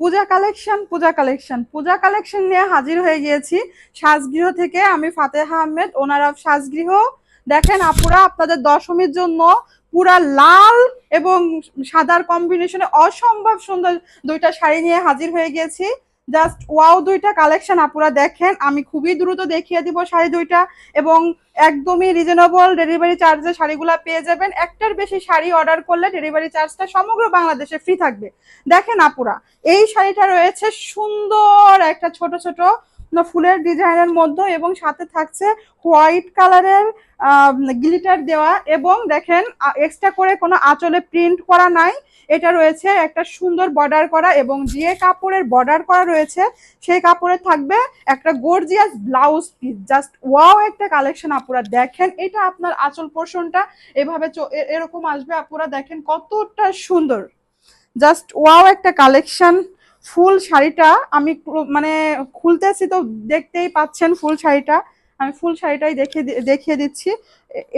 Puja collection Puja collection. Puja collection নিয়ে হাজির হয়ে গিয়েছি। সাজগৃহ থেকে আমি ফাতেহা আহমেদ, ওনার অফ সাজগৃহ। দেখেন আপুরা, আপনাদের দশমীর জন্য পুরা লাল এবং সাদার কম্বিনেশনে অসম্ভব সুন্দর দুইটা শাড়ি নিয়ে হাজির হয়ে গিয়েছি। জাস্ট ওয়াও দুইটা কালেকশন আপুরা দেখেন। আমি খুবই দ্রুত দেখিয়ে দিব শাড়ি দুইটা এবং একদমই রিজনেবল ডেলিভারি চার্জে শাড়িগুলা পেয়ে যাবেন। একটার বেশি শাড়ি অর্ডার করলে ডেলিভারি চার্জটা সমগ্র বাংলাদেশে ফ্রি থাকবে। দেখেন আপুরা, এই শাড়িটা রয়েছে সুন্দর একটা ছোট ছোট ফুলের ডিজাইনের মধ্যে এবং সাথে থাকছে হোয়াইট কালারের গ্লিটার দেওয়া এবং দেখেন এক্সট্রা করে কোনো আঁচলে প্রিন্ট করা নাই। এটা রয়েছে একটা সুন্দর বর্ডার করা এবং যে কাপড়ের বর্ডার করা রয়েছে, সেই কাপড়ে থাকবে একটা gorgeous blouse piece just wow একটা কালেকশন আপুরা, দেখেন এটা আপনার আঁচল পোর্শনটা এভাবে এরকম আসবে আপুরা, দেখেন কতটা সুন্দর। জাস্ট ওয়াও একটা কালেকশন ফুল শাড়িটা আমি মানে খুলতেছি তো দেখতেই পাচ্ছেন ফুল শাড়িটা। আমি ফুল শাড়িটাই দেখে দেখিয়ে দিচ্ছি।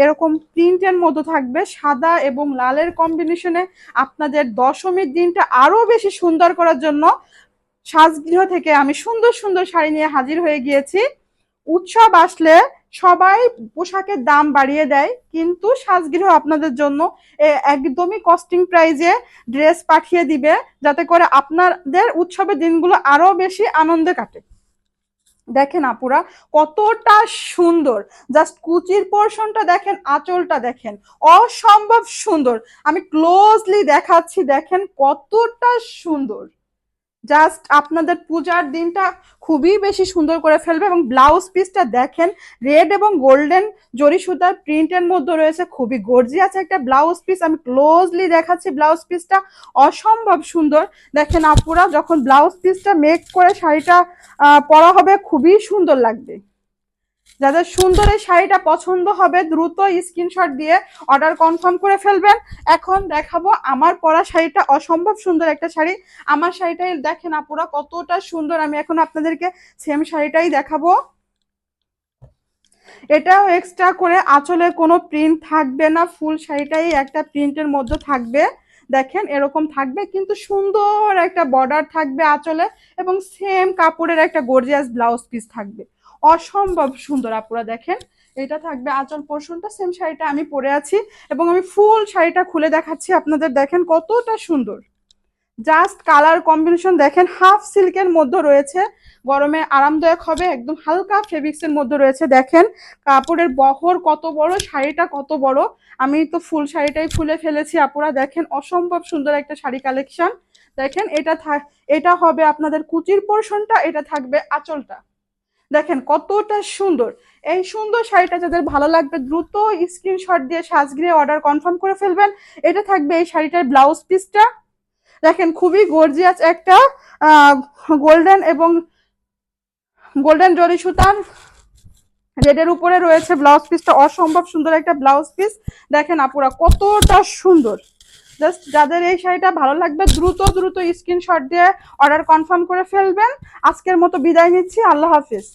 এরকম প্রিন্টের মতো থাকবে, সাদা এবং লালের কম্বিনেশনে আপনাদের দশমীর দিনটা আরও বেশি সুন্দর করার জন্য সাজগৃহ থেকে আমি সুন্দর সুন্দর শাড়ি নিয়ে হাজির হয়ে গিয়েছি। উৎসব আসলে সবাই পোশাকের দাম বাড়িয়ে দেয়, কিন্তু সাজগৃহ আপনাদের জন্য একদমই কস্টিং প্রাইজে ড্রেস পাঠিয়ে দিবে, যাতে করে আপনাদের উৎসবের দিনগুলো আরও বেশি আনন্দে কাটে। দেখেন আপুরা, কতটা সুন্দর। জাস্ট কুচির পোর্শনটা দেখেন, আঁচলটা দেখেন, অসম্ভব সুন্দর। আমি ক্লোজলি দেখাচ্ছি, দেখেন কতটা সুন্দর। জাস্ট আপনাদের পূজার দিনটা খুবই বেশি সুন্দর করে ফেলবে এবং ব্লাউজ পিসটা দেখেন রেড এবং গোল্ডেন জরি সুতার প্রিন্টের মধ্যে রয়েছে, খুবই গর্জিয়াস একটা ব্লাউজ পিস আমি ক্লোজলি দেখাচ্ছি ব্লাউজ পিসটা অসম্ভব সুন্দর। দেখেন আপুরা, যখন ব্লাউজ পিসটা মেক করে শাড়িটা পরা হবে, খুবই সুন্দর লাগবে। যাদের সুন্দর এই শাড়িটা পছন্দ হবে, দ্রুত স্ক্রিনশট দিয়ে অর্ডার কনফার্ম করে ফেলবেন। এখন দেখাবো আমার পরা শাড়িটা অসম্ভব সুন্দর একটা শাড়ি। আমার শাড়িটাই দেখেন আপুরা কতটা সুন্দর। আমি এখন আপনাদেরকে সেম শাড়িটাই দেখাবো। এটাও এক্সট্রা করে আঁচলে কোনো প্রিন্ট থাকবে না। ফুল শাড়িটাই একটা প্রিন্টের মধ্যে থাকবে। দেখেন এরকম থাকবে, কিন্তু সুন্দর একটা বর্ডার থাকবে আঁচলে এবং সেম কাপড়ের একটা গর্জিয়াস ব্লাউজ পিস থাকবে। অসম্ভব সুন্দর আপুরা দেখেন, এটা থাকবে আঁচল পোর্শনটা সেম শাড়িটা আমি পরে আছি এবং আমি ফুল শাড়িটা খুলে দেখাচ্ছি আপনাদের, দেখেন কতটা সুন্দর। জাস্ট কালার কম্বিনেশন দেখেন হাফ সিল্কের মধ্যে রয়েছে। গরমে আরামদায়ক হবে, একদম হালকা ফেব্রিক্স এর মধ্যে রয়েছে, দেখেন। কাপড়ের বহর কত বড়, শাড়িটা কত বড়। আমি তো ফুল শাড়িটাই খুলে ফেলেছি, আপুরা, দেখেন, অসম্ভব সুন্দর একটা শাড়ি কালেকশন দেখেন, এটা এটা হবে আপনাদের কুচির পোর্শনটা এটা থাকবে আঁচলটা। দেখেন, কতটা সুন্দর। এই সুন্দর শাড়িটা যাদের ভালো লাগবে, দ্রুত স্ক্রিনশট দিয়ে সাজগৃহে অর্ডার কনফার্ম করে ফেলবেন। এটা থাকবে এই শাড়িটার ব্লাউজ পিসটা দেখেন খুবই গর্জিয়াস একটা গোল্ডেন এবং গোল্ডেন জরি সুতার রেডের উপরে রয়েছে ব্লাউজ পিসটা অসম্ভব সুন্দর একটা ব্লাউজ পিস দেখেন আপুরা, কতটা সুন্দর। জাস্ট যাদের এই শাড়িটা ভালো লাগবে, দ্রুত দ্রুত স্ক্রিনশট দিয়ে অর্ডার কনফার্ম করে ফেলবেন। আজকের মতো বিদায় নিচ্ছি। আল্লাহ হাফিজ।